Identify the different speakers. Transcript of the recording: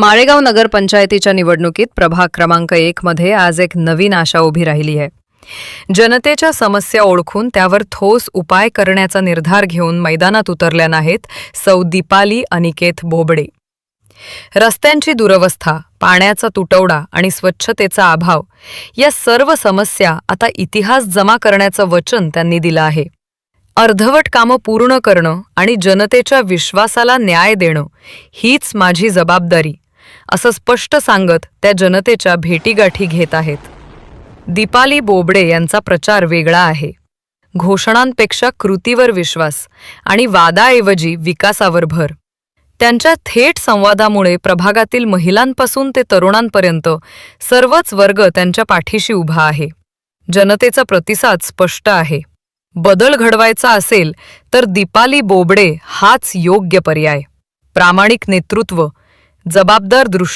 Speaker 1: माळेगाव नगरपंचायतीच्या निवडणुकीत प्रभाग क्रमांक एकमध्ये आज एक नवीन आशा उभी राहिली आहे. जनतेच्या समस्या ओळखून त्यावर ठोस उपाय करण्याचा निर्धार घेऊन मैदानात उतरल्या नाहीत सौ दीपाली अनिकेत बोबडे. रस्त्यांची दुरवस्था पाण्याचा तुटवडा आणि स्वच्छतेचा अभाव या सर्व समस्या आता इतिहास जमा करण्याचं वचन त्यांनी दिलं आहे. अर्धवट कामं पूर्ण करणं आणि जनतेच्या विश्वासाला न्याय देणं हीच माझी जबाबदारी. असं स्पष्ट सांगत त्या जनतेच्या भेटीगाठी घेत आहेत. दीपाली बोबडे यांचा प्रचार वेगळा आहे. घोषणांपेक्षा कृतीवर विश्वास आणि वादाऐवजी विकासावर भर. त्यांच्या थेट संवादामुळे प्रभागातील महिलांपासून ते तरुणांपर्यंत सर्वच वर्ग त्यांच्या पाठीशी उभा आहे. जनतेचा प्रतिसाद स्पष्ट आहे. बदल घडवायचा असेल तर दीपाली बोबडे हाच योग्य पर्याय. प्रामाणिक नेतृत्व जबाबदार दृष्टी